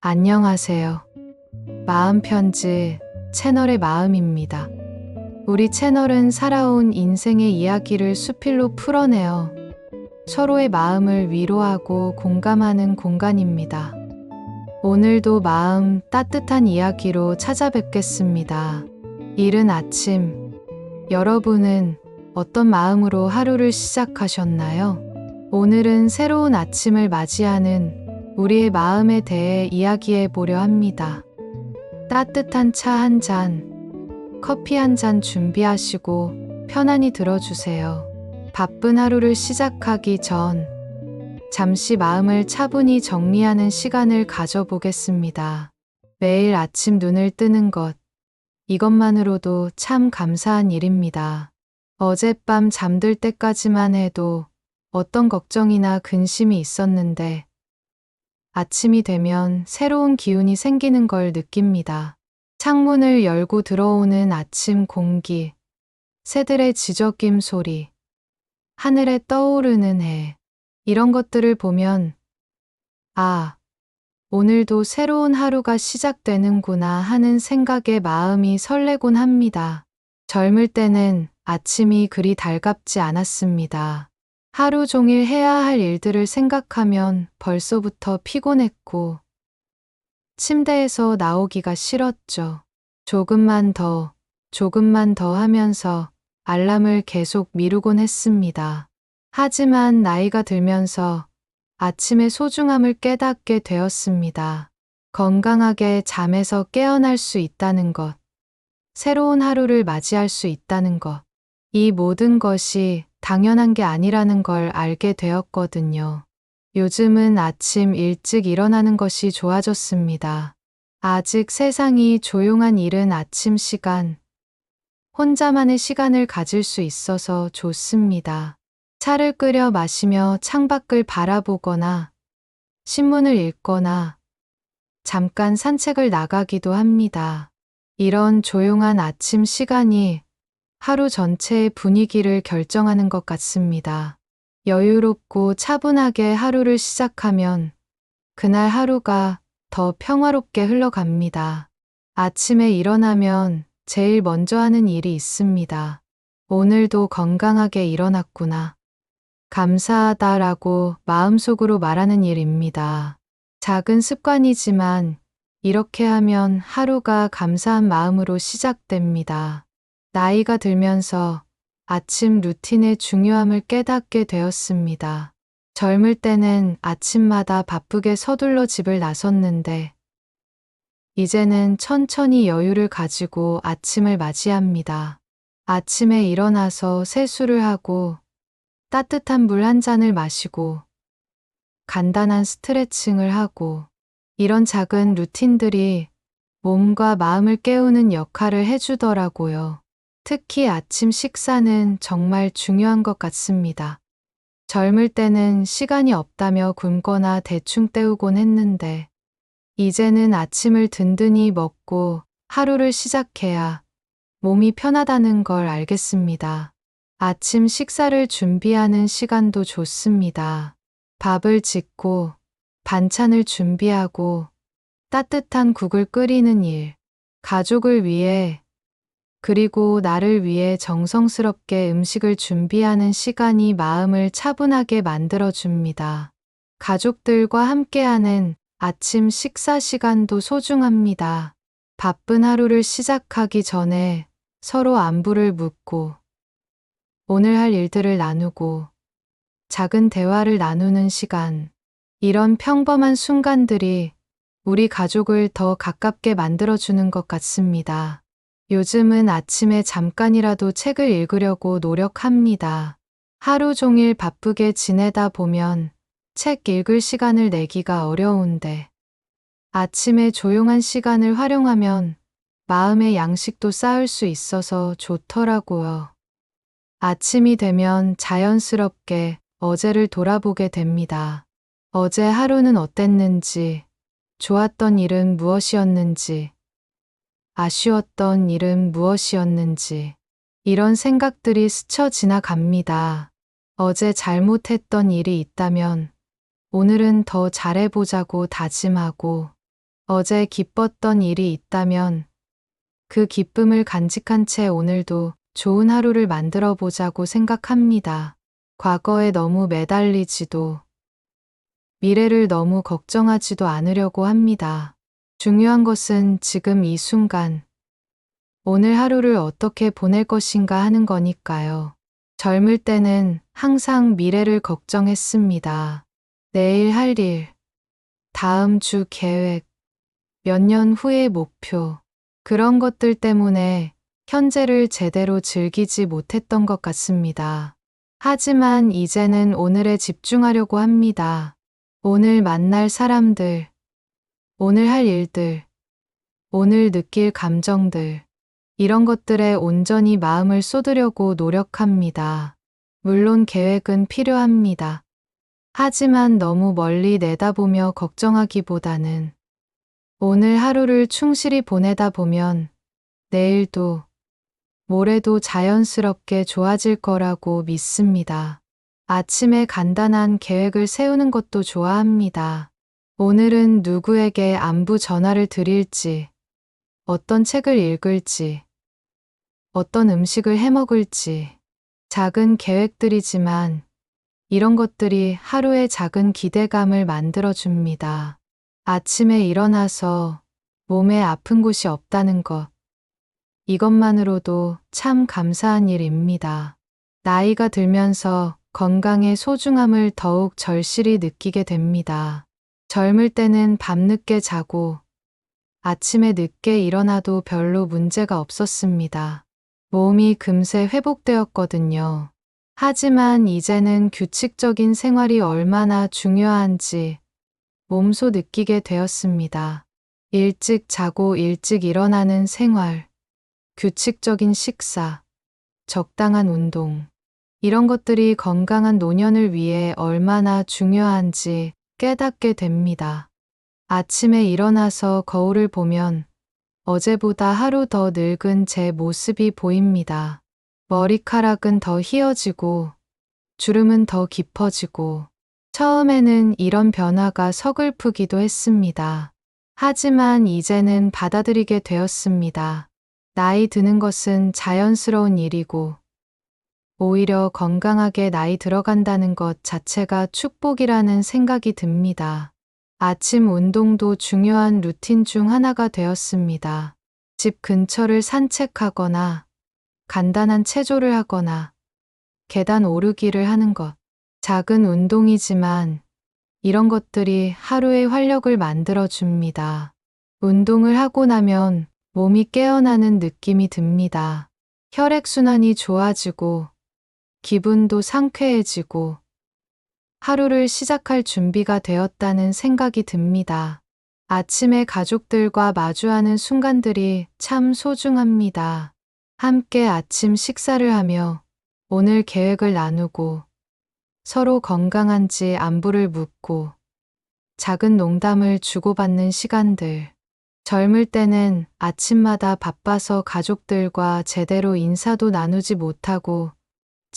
안녕하세요. 마음 편지 채널의 마음입니다. 우리 채널은 살아온 인생의 이야기를 수필로 풀어내어 서로의 마음을 위로하고 공감하는 공간입니다. 오늘도 마음 따뜻한 이야기로 찾아뵙겠습니다. 이른 아침, 여러분은 어떤 마음으로 하루를 시작하셨나요? 오늘은 새로운 아침을 맞이하는 우리의 마음에 대해 이야기해 보려 합니다. 따뜻한 차 한 잔, 커피 한 잔 준비하시고 편안히 들어주세요. 바쁜 하루를 시작하기 전 잠시 마음을 차분히 정리하는 시간을 가져보겠습니다. 매일 아침 눈을 뜨는 것, 이것만으로도 참 감사한 일입니다. 어젯밤 잠들 때까지만 해도 어떤 걱정이나 근심이 있었는데 아침이 되면 새로운 기운이 생기는 걸 느낍니다. 창문을 열고 들어오는 아침 공기, 새들의 지저귐 소리, 하늘에 떠오르는 해, 이런 것들을 보면, 아, 오늘도 새로운 하루가 시작되는구나 하는 생각에 마음이 설레곤 합니다. 젊을 때는 아침이 그리 달갑지 않았습니다. 하루 종일 해야 할 일들을 생각하면 벌써부터 피곤했고, 침대에서 나오기가 싫었죠. 조금만 더, 조금만 더 하면서 알람을 계속 미루곤 했습니다. 하지만 나이가 들면서 아침의 소중함을 깨닫게 되었습니다. 건강하게 잠에서 깨어날 수 있다는 것, 새로운 하루를 맞이할 수 있다는 것, 이 모든 것이 당연한 게 아니라는 걸 알게 되었거든요. 요즘은 아침 일찍 일어나는 것이 좋아졌습니다. 아직 세상이 조용한 이른 아침 시간, 혼자만의 시간을 가질 수 있어서 좋습니다. 차를 끓여 마시며 창밖을 바라보거나 신문을 읽거나 잠깐 산책을 나가기도 합니다. 이런 조용한 아침 시간이 하루 전체의 분위기를 결정하는 것 같습니다. 여유롭고 차분하게 하루를 시작하면 그날 하루가 더 평화롭게 흘러갑니다. 아침에 일어나면 제일 먼저 하는 일이 있습니다. 오늘도 건강하게 일어났구나. 감사하다라고 마음속으로 말하는 일입니다. 작은 습관이지만 이렇게 하면 하루가 감사한 마음으로 시작됩니다. 나이가 들면서 아침 루틴의 중요함을 깨닫게 되었습니다. 젊을 때는 아침마다 바쁘게 서둘러 집을 나섰는데, 이제는 천천히 여유를 가지고 아침을 맞이합니다. 아침에 일어나서 세수를 하고 따뜻한 물 한 잔을 마시고 간단한 스트레칭을 하고 이런 작은 루틴들이 몸과 마음을 깨우는 역할을 해주더라고요. 특히 아침 식사는 정말 중요한 것 같습니다. 젊을 때는 시간이 없다며 굶거나 대충 때우곤 했는데, 이제는 아침을 든든히 먹고 하루를 시작해야 몸이 편하다는 걸 알겠습니다. 아침 식사를 준비하는 시간도 좋습니다. 밥을 짓고 반찬을 준비하고 따뜻한 국을 끓이는 일, 가족을 위해 그리고 나를 위해 정성스럽게 음식을 준비하는 시간이 마음을 차분하게 만들어줍니다. 가족들과 함께하는 아침 식사 시간도 소중합니다. 바쁜 하루를 시작하기 전에 서로 안부를 묻고 오늘 할 일들을 나누고 작은 대화를 나누는 시간. 이런 평범한 순간들이 우리 가족을 더 가깝게 만들어주는 것 같습니다. 요즘은 아침에 잠깐이라도 책을 읽으려고 노력합니다. 하루 종일 바쁘게 지내다 보면 책 읽을 시간을 내기가 어려운데 아침에 조용한 시간을 활용하면 마음의 양식도 쌓을 수 있어서 좋더라고요. 아침이 되면 자연스럽게 어제를 돌아보게 됩니다. 어제 하루는 어땠는지, 좋았던 일은 무엇이었는지, 아쉬웠던 일은 무엇이었는지, 이런 생각들이 스쳐 지나갑니다. 어제 잘못했던 일이 있다면 오늘은 더 잘해보자고 다짐하고 어제 기뻤던 일이 있다면 그 기쁨을 간직한 채 오늘도 좋은 하루를 만들어 보자고 생각합니다. 과거에 너무 매달리지도 미래를 너무 걱정하지도 않으려고 합니다. 중요한 것은 지금 이 순간 오늘 하루를 어떻게 보낼 것인가 하는 거니까요. 젊을 때는 항상 미래를 걱정했습니다. 내일 할 일, 다음 주 계획, 몇 년 후의 목표, 그런 것들 때문에 현재를 제대로 즐기지 못했던 것 같습니다. 하지만 이제는 오늘에 집중하려고 합니다. 오늘 만날 사람들, 오늘 할 일들, 오늘 느낄 감정들, 이런 것들에 온전히 마음을 쏟으려고 노력합니다. 물론 계획은 필요합니다. 하지만 너무 멀리 내다보며 걱정하기보다는 오늘 하루를 충실히 보내다 보면 내일도 모레도 자연스럽게 좋아질 거라고 믿습니다. 아침에 간단한 계획을 세우는 것도 좋아합니다. 오늘은 누구에게 안부 전화를 드릴지, 어떤 책을 읽을지, 어떤 음식을 해 먹을지, 작은 계획들이지만 이런 것들이 하루의 작은 기대감을 만들어 줍니다. 아침에 일어나서 몸에 아픈 곳이 없다는 것. 이것만으로도 참 감사한 일입니다. 나이가 들면서 건강의 소중함을 더욱 절실히 느끼게 됩니다. 젊을 때는 밤늦게 자고 아침에 늦게 일어나도 별로 문제가 없었습니다. 몸이 금세 회복되었거든요. 하지만 이제는 규칙적인 생활이 얼마나 중요한지 몸소 느끼게 되었습니다. 일찍 자고 일찍 일어나는 생활, 규칙적인 식사, 적당한 운동, 이런 것들이 건강한 노년을 위해 얼마나 중요한지 깨닫게 됩니다. 아침에 일어나서 거울을 보면 어제보다 하루 더 늙은 제 모습이 보입니다. 머리카락은 더 휘어지고 주름은 더 깊어지고 처음에는 이런 변화가 서글프기도 했습니다. 하지만 이제는 받아들이게 되었습니다. 나이 드는 것은 자연스러운 일이고 오히려 건강하게 나이 들어간다는 것 자체가 축복이라는 생각이 듭니다. 아침 운동도 중요한 루틴 중 하나가 되었습니다. 집 근처를 산책하거나 간단한 체조를 하거나 계단 오르기를 하는 것. 작은 운동이지만 이런 것들이 하루의 활력을 만들어 줍니다. 운동을 하고 나면 몸이 깨어나는 느낌이 듭니다. 혈액순환이 좋아지고 기분도 상쾌해지고 하루를 시작할 준비가 되었다는 생각이 듭니다. 아침에 가족들과 마주하는 순간들이 참 소중합니다. 함께 아침 식사를 하며 오늘 계획을 나누고 서로 건강한지 안부를 묻고 작은 농담을 주고받는 시간들. 젊을 때는 아침마다 바빠서 가족들과 제대로 인사도 나누지 못하고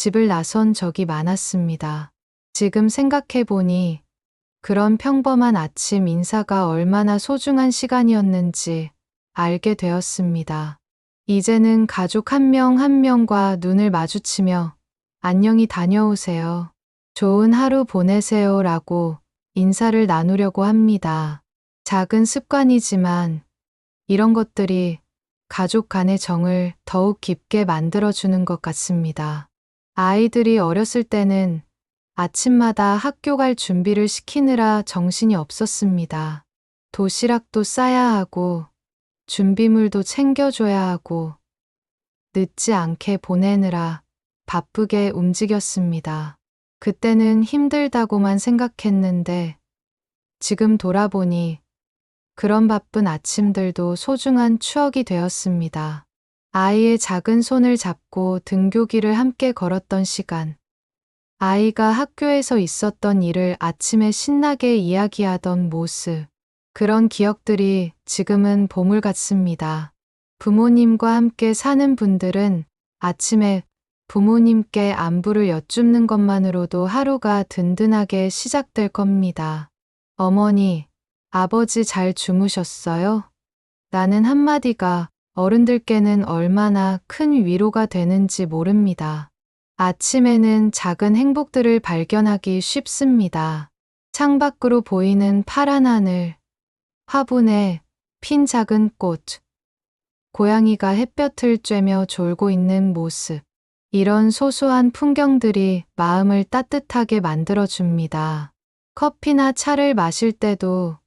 집을 나선 적이 많았습니다. 지금 생각해보니 그런 평범한 아침 인사가 얼마나 소중한 시간이었는지 알게 되었습니다. 이제는 가족 한명한 명과 눈을 마주치며 안녕히 다녀오세요. 좋은 하루 보내세요 라고 인사를 나누려고 합니다. 작은 습관이지만 이런 것들이 가족 간의 정을 더욱 깊게 만들어주는 것 같습니다. 아이들이 어렸을 때는 아침마다 학교 갈 준비를 시키느라 정신이 없었습니다. 도시락도 싸야 하고 준비물도 챙겨줘야 하고 늦지 않게 보내느라 바쁘게 움직였습니다. 그때는 힘들다고만 생각했는데 지금 돌아보니 그런 바쁜 아침들도 소중한 추억이 되었습니다. 아이의 작은 손을 잡고 등교길을 함께 걸었던 시간. 아이가 학교에서 있었던 일을 아침에 신나게 이야기하던 모습. 그런 기억들이 지금은 보물 같습니다. 부모님과 함께 사는 분들은 아침에 부모님께 안부를 여쭙는 것만으로도 하루가 든든하게 시작될 겁니다. 어머니, 아버지 잘 주무셨어요? 라는 한마디가 어른들께는 얼마나 큰 위로가 되는지 모릅니다. 아침에는 작은 행복들을 발견하기 쉽습니다. 창밖으로 보이는 파란 하늘, 화분에 핀 작은 꽃, 고양이가 햇볕을 쬐며 졸고 있는 모습. 이런 소소한 풍경들이 마음을 따뜻하게 만들어줍니다. 커피나 차를 마실 때도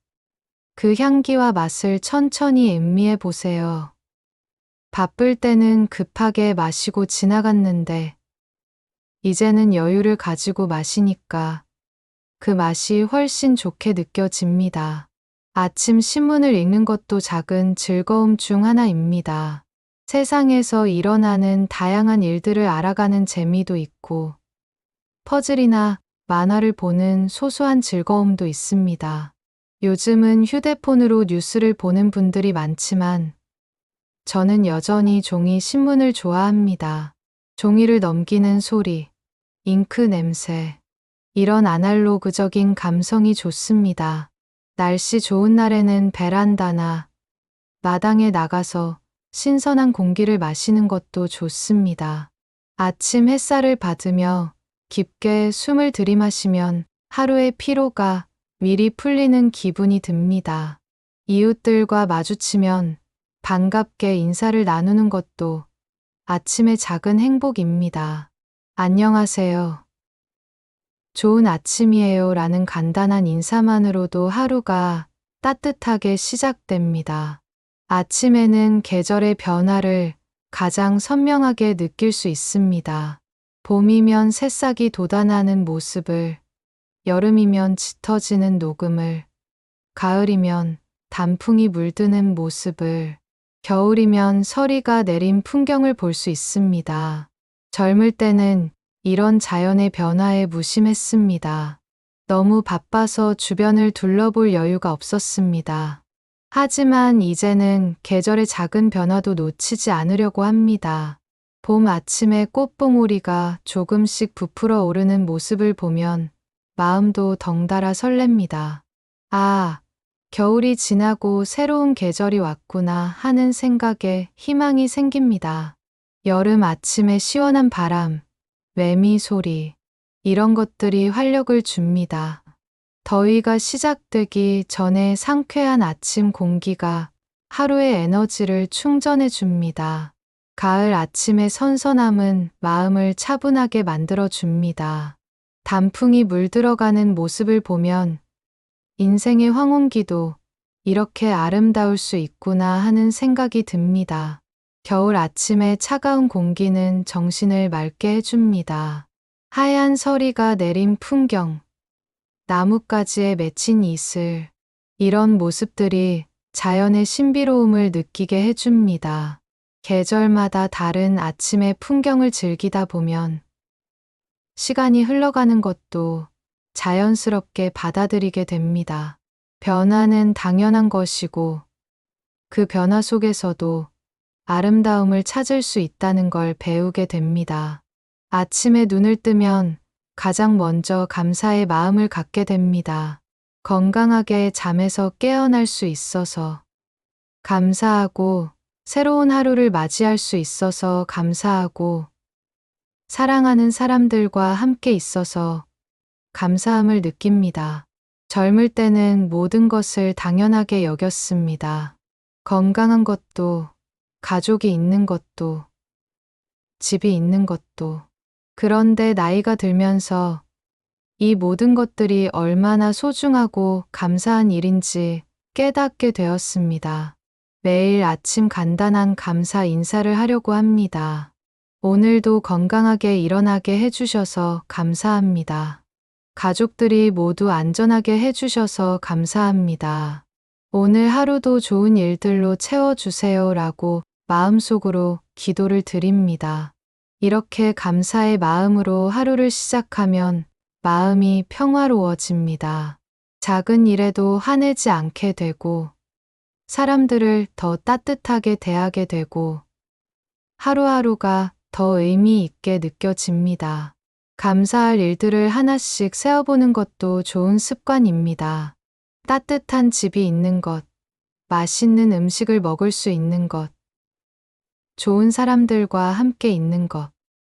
그 향기와 맛을 천천히 음미해 보세요. 바쁠 때는 급하게 마시고 지나갔는데, 이제는 여유를 가지고 마시니까 그 맛이 훨씬 좋게 느껴집니다. 아침 신문을 읽는 것도 작은 즐거움 중 하나입니다. 세상에서 일어나는 다양한 일들을 알아가는 재미도 있고, 퍼즐이나 만화를 보는 소소한 즐거움도 있습니다. 요즘은 휴대폰으로 뉴스를 보는 분들이 많지만, 저는 여전히 종이 신문을 좋아합니다. 종이를 넘기는 소리, 잉크 냄새, 이런 아날로그적인 감성이 좋습니다. 날씨 좋은 날에는 베란다나 마당에 나가서 신선한 공기를 마시는 것도 좋습니다. 아침 햇살을 받으며 깊게 숨을 들이마시면 하루의 피로가 미리 풀리는 기분이 듭니다. 이웃들과 마주치면 반갑게 인사를 나누는 것도 아침의 작은 행복입니다. 안녕하세요. 좋은 아침이에요 라는 간단한 인사만으로도 하루가 따뜻하게 시작됩니다. 아침에는 계절의 변화를 가장 선명하게 느낄 수 있습니다. 봄이면 새싹이 돋아나는 모습을, 여름이면 짙어지는 녹음을, 가을이면 단풍이 물드는 모습을, 겨울이면 서리가 내린 풍경을 볼 수 있습니다. 젊을 때는 이런 자연의 변화에 무심했습니다. 너무 바빠서 주변을 둘러볼 여유가 없었습니다. 하지만 이제는 계절의 작은 변화도 놓치지 않으려고 합니다. 봄 아침에 꽃봉오리가 조금씩 부풀어 오르는 모습을 보면 마음도 덩달아 설렙니다. 아, 겨울이 지나고 새로운 계절이 왔구나 하는 생각에 희망이 생깁니다. 여름 아침의 시원한 바람, 매미 소리, 이런 것들이 활력을 줍니다. 더위가 시작되기 전에 상쾌한 아침 공기가 하루의 에너지를 충전해 줍니다. 가을 아침의 선선함은 마음을 차분하게 만들어 줍니다. 단풍이 물들어가는 모습을 보면 인생의 황혼기도 이렇게 아름다울 수 있구나 하는 생각이 듭니다. 겨울 아침의 차가운 공기는 정신을 맑게 해줍니다. 하얀 서리가 내린 풍경, 나뭇가지에 맺힌 이슬, 이런 모습들이 자연의 신비로움을 느끼게 해줍니다. 계절마다 다른 아침의 풍경을 즐기다 보면 시간이 흘러가는 것도 자연스럽게 받아들이게 됩니다. 변화는 당연한 것이고 그 변화 속에서도 아름다움을 찾을 수 있다는 걸 배우게 됩니다. 아침에 눈을 뜨면 가장 먼저 감사의 마음을 갖게 됩니다. 건강하게 잠에서 깨어날 수 있어서 감사하고 새로운 하루를 맞이할 수 있어서 감사하고 사랑하는 사람들과 함께 있어서 감사함을 느낍니다. 젊을 때는 모든 것을 당연하게 여겼습니다. 건강한 것도 가족이 있는 것도, 집이 있는 것도. 그런데 나이가 들면서 이 모든 것들이 얼마나 소중하고 감사한 일인지 깨닫게 되었습니다. 매일 아침 간단한 감사 인사를 하려고 합니다. 오늘도 건강하게 일어나게 해주셔서 감사합니다. 가족들이 모두 안전하게 해주셔서 감사합니다. 오늘 하루도 좋은 일들로 채워주세요 라고 마음속으로 기도를 드립니다. 이렇게 감사의 마음으로 하루를 시작하면 마음이 평화로워집니다. 작은 일에도 화내지 않게 되고 사람들을 더 따뜻하게 대하게 되고 하루하루가 더 의미 있게 느껴집니다. 감사할 일들을 하나씩 세어보는 것도 좋은 습관입니다. 따뜻한 집이 있는 것, 맛있는 음식을 먹을 수 있는 것, 좋은 사람들과 함께 있는 것,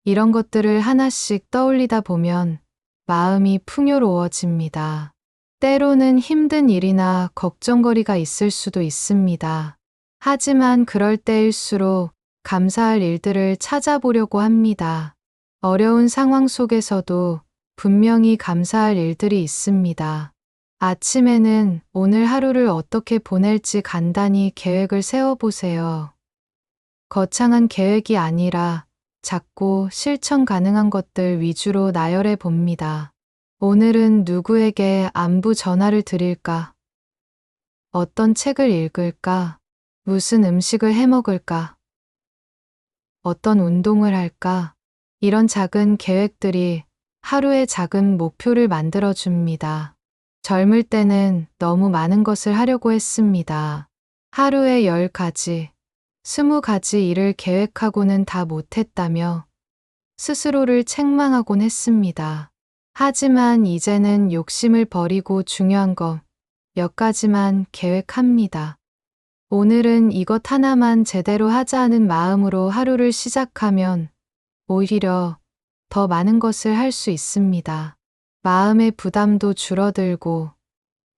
이런 것들을 하나씩 떠올리다 보면 마음이 풍요로워집니다. 때로는 힘든 일이나 걱정거리가 있을 수도 있습니다. 하지만 그럴 때일수록 감사할 일들을 찾아보려고 합니다. 어려운 상황 속에서도 분명히 감사할 일들이 있습니다. 아침에는 오늘 하루를 어떻게 보낼지 간단히 계획을 세워보세요. 거창한 계획이 아니라 작고 실천 가능한 것들 위주로 나열해 봅니다. 오늘은 누구에게 안부 전화를 드릴까? 어떤 책을 읽을까? 무슨 음식을 해 먹을까? 어떤 운동을 할까? 이런 작은 계획들이 하루의 작은 목표를 만들어 줍니다. 젊을 때는 너무 많은 것을 하려고 했습니다. 하루에 10가지, 20가지 일을 계획하고는 다 못했다며 스스로를 책망하곤 했습니다. 하지만 이제는 욕심을 버리고 중요한 것 몇 가지만 계획합니다. 오늘은 이것 하나만 제대로 하자는 마음으로 하루를 시작하면 오히려 더 많은 것을 할 수 있습니다. 마음의 부담도 줄어들고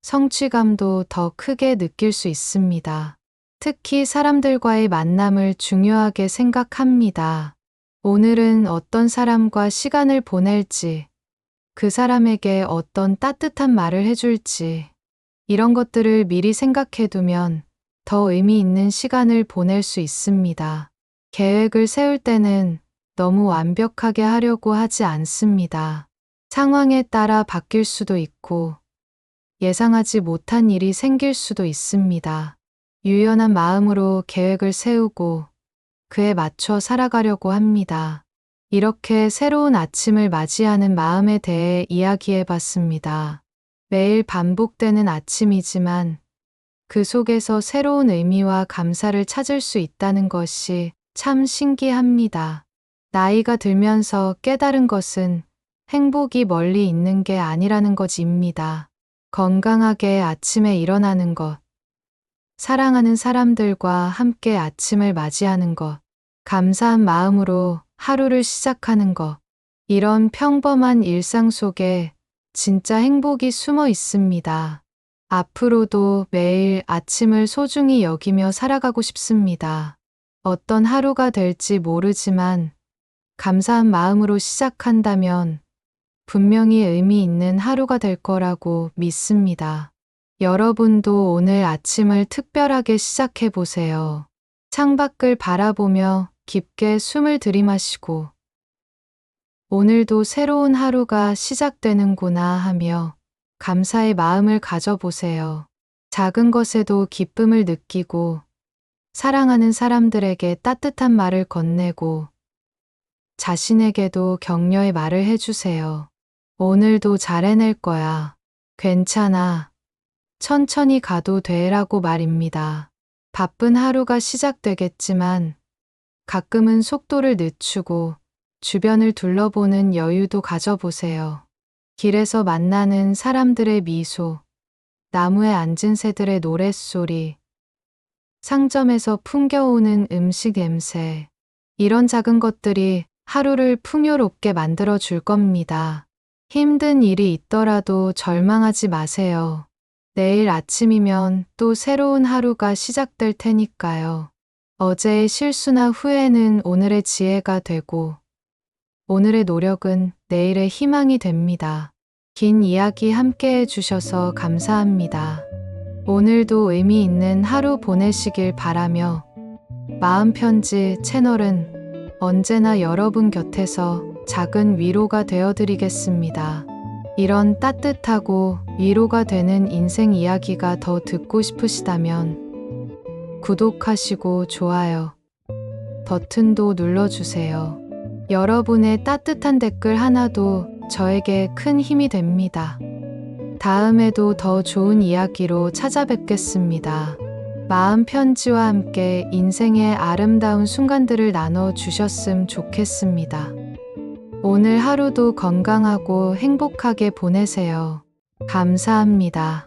성취감도 더 크게 느낄 수 있습니다. 특히 사람들과의 만남을 중요하게 생각합니다. 오늘은 어떤 사람과 시간을 보낼지, 그 사람에게 어떤 따뜻한 말을 해줄지, 이런 것들을 미리 생각해 두면 더 의미 있는 시간을 보낼 수 있습니다. 계획을 세울 때는 너무 완벽하게 하려고 하지 않습니다. 상황에 따라 바뀔 수도 있고 예상하지 못한 일이 생길 수도 있습니다. 유연한 마음으로 계획을 세우고 그에 맞춰 살아가려고 합니다. 이렇게 새로운 아침을 맞이하는 마음에 대해 이야기해 봤습니다. 매일 반복되는 아침이지만 그 속에서 새로운 의미와 감사를 찾을 수 있다는 것이 참 신기합니다. 나이가 들면서 깨달은 것은 행복이 멀리 있는 게 아니라는 것입니다. 건강하게 아침에 일어나는 것, 사랑하는 사람들과 함께 아침을 맞이하는 것, 감사한 마음으로 하루를 시작하는 것, 이런 평범한 일상 속에 진짜 행복이 숨어 있습니다. 앞으로도 매일 아침을 소중히 여기며 살아가고 싶습니다. 어떤 하루가 될지 모르지만 감사한 마음으로 시작한다면 분명히 의미 있는 하루가 될 거라고 믿습니다. 여러분도 오늘 아침을 특별하게 시작해 보세요. 창밖을 바라보며 깊게 숨을 들이마시고 오늘도 새로운 하루가 시작되는구나 하며 감사의 마음을 가져보세요. 작은 것에도 기쁨을 느끼고 사랑하는 사람들에게 따뜻한 말을 건네고 자신에게도 격려의 말을 해주세요. 오늘도 잘 해낼 거야. 괜찮아. 천천히 가도 돼라고 말입니다. 바쁜 하루가 시작되겠지만 가끔은 속도를 늦추고 주변을 둘러보는 여유도 가져보세요. 길에서 만나는 사람들의 미소, 나무에 앉은 새들의 노랫소리, 상점에서 풍겨오는 음식 냄새, 이런 작은 것들이 하루를 풍요롭게 만들어 줄 겁니다. 힘든 일이 있더라도 절망하지 마세요. 내일 아침이면 또 새로운 하루가 시작될 테니까요. 어제의 실수나 후회는 오늘의 지혜가 되고 오늘의 노력은 내일의 희망이 됩니다. 긴 이야기 함께 해주셔서 감사합니다. 오늘도 의미 있는 하루 보내시길 바라며 마음편지 채널은 언제나 여러분 곁에서 작은 위로가 되어드리겠습니다. 이런 따뜻하고 위로가 되는 인생 이야기가 더 듣고 싶으시다면 구독하시고 좋아요 버튼도 눌러주세요. 여러분의 따뜻한 댓글 하나도 저에게 큰 힘이 됩니다. 다음에도 더 좋은 이야기로 찾아뵙겠습니다. 마음 편지와 함께 인생의 아름다운 순간들을 나눠 주셨음 좋겠습니다. 오늘 하루도 건강하고 행복하게 보내세요. 감사합니다.